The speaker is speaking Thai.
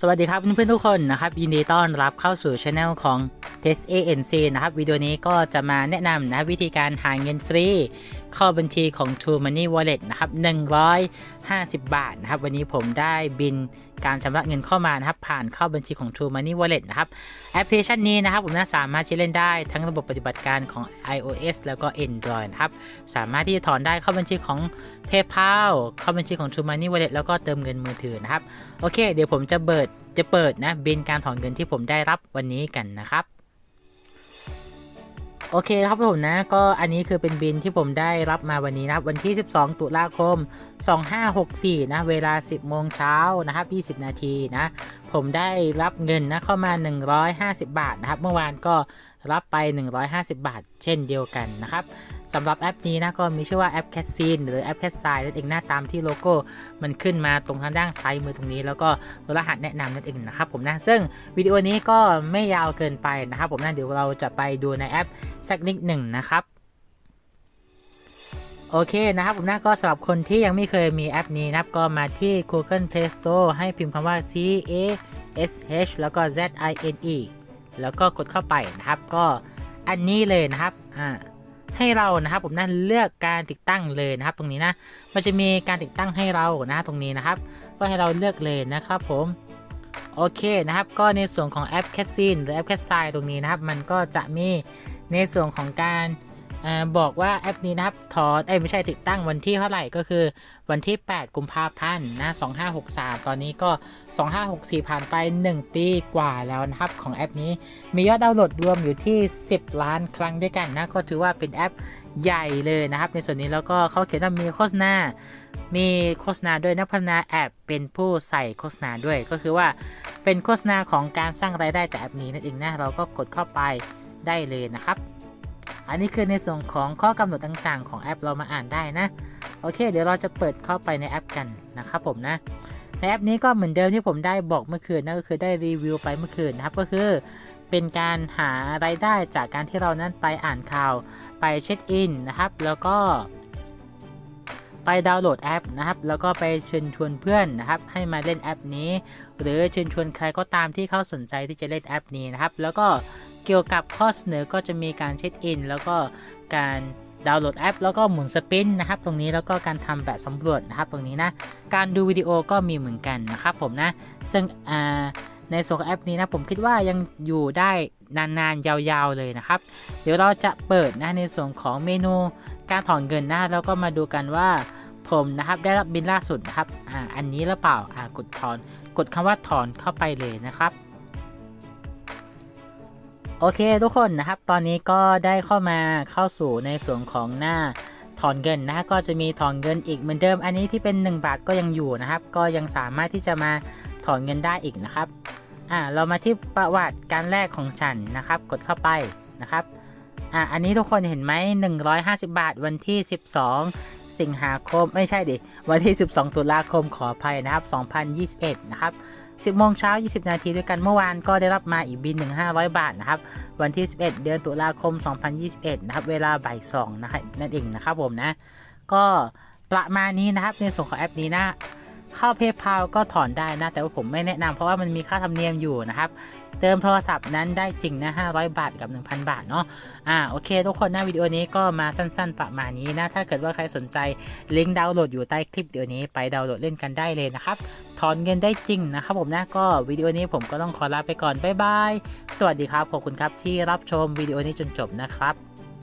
สวัสดีครับเพื่อนๆทุกคนนะครับยินดีต้อนรับเข้าสู่ช anel ของ Test ANC นะครับวิดีโอนี้ก็จะมาแนะนำนะวิธีการหาเงินฟรี เข้าบัญชีของ True Money Wallet นะครับ150 บาทนะครับวันนี้ผมได้บิน การชำระเงินเข้ามานะครับผ่านเข้าบัญชีของ True Money Wallet นะครับแอปพลิเคชันนี้นะครับผมน่าสามารถใช้เล่นได้ทั้งระบบปฏิบัติการของ iOS แล้วก็ Android นะครับสามารถที่จะถอนได้เข้าบัญชีของ PayPal เข้าบัญชีของ True Money Wallet แล้วก็เติมเงินมือถือนะครับโอเค เดี๋ยวผมจะเปิดจะเปิดนะบินการถอนเงินที่ผมได้รับวันนี้กันนะครับ โอเคครับผมนะ ก็อันนี้คือเป็นบินที่ผมได้รับมาวันนี้นะครับ วันที่ 12 ตุลาคม 2564 นะ เวลา 10 โมงเช้านะครับ 20 นาทีนะ ผมได้รับเงินนะเข้ามา 150 บาทนะครับ เมื่อวานก็ รับไป 150 บาท เช่นเดียวกันนะครับสำหรับแอปนี้นะก็มีชื่อว่าแอป c a t s c e n หรือแอป c a t s i นั่นเองหน้าตามที่โลโก้มันขึ้นมาตรงทางด้านซ้ายมือตรงนี้ แล้วก็รหัสแนะนำนั่นเองนะครับผมนะซึ่งวิดีโอนี้ก็ไม่ยาวเกินไปนะครับผมนะเดี๋ยวเราจะไปดูในแอปสักนิดหนึ่งนะครับโอเคนะครับผมนะก็สำหรับคนที่ยังไม่เคยมีแอปนี้นะครับก็มาที่ Google Play Store ให้พิมพ์คำว่า C A S H แล้วก็ Z I N E แล้วก็กดเข้าไปนะครับ ก็อันนี้เลยนะครับอ่าให้เรานะครับ ผมนั่นเลือกการติดตั้งเลยนะครับ ตรงนี้นะ มันจะมีการติดตั้งให้เรานะตรงนี้นะครับ ก็ให้เราเลือกเลยนะครับผมโอเคนะครับ ก็ในส่วนของแอปแคสซินหรือแอปแคสไซตรงนี้นะครับ มันก็จะมีในส่วนของการ บอกว่าแอปนี้นะครับถอนเอ้ไม่ใช่ติดตั้งวันที่เท่าไหร่ก็คือวันที่ 8 กุมภาพันธ์นะ2563 ตอนนี้ก็ 2564 ผ่านไป 1 ปีกว่าแล้วนะครับของแอปนี้มียอดดาวน์โหลดรวมอยู่ที่ 10 ล้านครั้งด้วยกันนะก็ถือว่าเป็นแอปใหญ่เลยนะครับ ในส่วนนี้แล้วก็เขาเขียนว่ามีโฆษณา มีโฆษณาด้วยนักพัฒนาแอปเป็นผู้ใส่โฆษณาด้วยก็คือว่าเป็นโฆษณาของการสร้างรายได้จากแอปนี้นั่นเองนะเราก็กดเข้าไปได้เลยนะครับ อันนี้คือในส่วนของข้อกำหนดต่างๆ ของแอปเรามาอ่านได้นะ โอเค เดี๋ยวเราจะเปิดเข้าไปในแอปกันนะครับผมนะ ในแอปนี้ก็เหมือนเดิมที่ผมได้บอกเมื่อคืนนะก็คือได้รีวิวไปเมื่อคืนนะครับก็คือเป็นการหารายได้จากการที่เรานั้นไปอ่านข่าวไปเช็คอินนะครับ แล้วก็ไปดาวน์โหลดแอปนะครับ แล้วก็ไปเชิญชวนเพื่อนนะครับ ให้มาเล่นแอปนี้ หรือเชิญชวนใครก็ตามที่เขาสนใจที่จะเล่นแอปนี้นะครับ แล้วก็ เกี่ยวกับข้อเสนอก็จะมีการเช็คอิน แล้วก็การดาวน์โหลดแอป แล้วก็หมุนสปินนะครับตรงนี้แล้วก็การทำแบบสำรวจนะครับตรงนี้นะการดูวิดีโอก็มีเหมือนกันนะครับผมนะซึ่งในส่วนแอปนี้นะผมคิดว่ายังอยู่ได้นานๆยาวๆเลยนะครับ เดี๋ยวเราจะเปิดนะในส่วนของเมนูการถอนเงินนะแล้วก็มาดูกันว่าผมนะครับได้รับบินล่าสุดนะครับอ่าอันนี้หรือเปล่าอ่ากดถอนกดคำว่าถอนเข้าไปเลยนะครับ โอเคทุกคนนะครับ ตอนนี้ก็ได้เข้ามาเข้าสู่ในส่วนของหน้าถอนเงินนะก็จะมีถอนเงินอีกเหมือนเดิม อันนี้ที่เป็น 1 บาทก็ยังอยู่นะครับ ก็ยังสามารถที่จะมาถอนเงินได้อีกนะครับ อ่า เรามาที่ประวัติการแรกของฉันนะครับ กดเข้าไปนะครับ อ่า อันนี้ทุกคนเห็นไหม150 บาทวันที่ 12 สิงหาคม ไม่ใช่ดิ วันที่ 12 ตุลาคมขออภัยนะครับ 2021 นะครับ 10 โมงเช้า 20 นาทีด้วยกันเมื่อวานก็ได้รับมาอีกบิน1,500 บาทนะครับ วันที่ 11 เดือนตุลาคม 2021 นะครับ เวลาบ่าย2นะครับนั่นเองนะครับผมนะ ก็ประมาณนี้นะครับในส่วนของแอปนี้นะ เข้า PayPal ก็ถอนได้นะ แต่ว่าผมไม่แนะนำเพราะว่ามันมีค่าธรรมเนียมอยู่นะครับเติมโทรศัพท์นั้นได้จริงนะ500 บาทกับ 1,000 บาทเนาะ อ่า โอเค ทุกคนนะวิดีโอนี้ก็มาสั้นๆ ประมาณนี้นะ ถ้าเกิดว่าใครสนใจลิงก์ดาวน์โหลดอยู่ใต้คลิปวิดีโอนี้ไปดาวน์โหลดเล่นกันได้เลยนะครับ ถอนเงินได้จริงนะครับผมนะ ก็วิดีโอนี้ผมก็ต้องขอลาไปก่อน บ๊ายบาย สวัสดีครับ ขอบคุณครับที่รับชมวิดีโอนี้จนจบนะครับ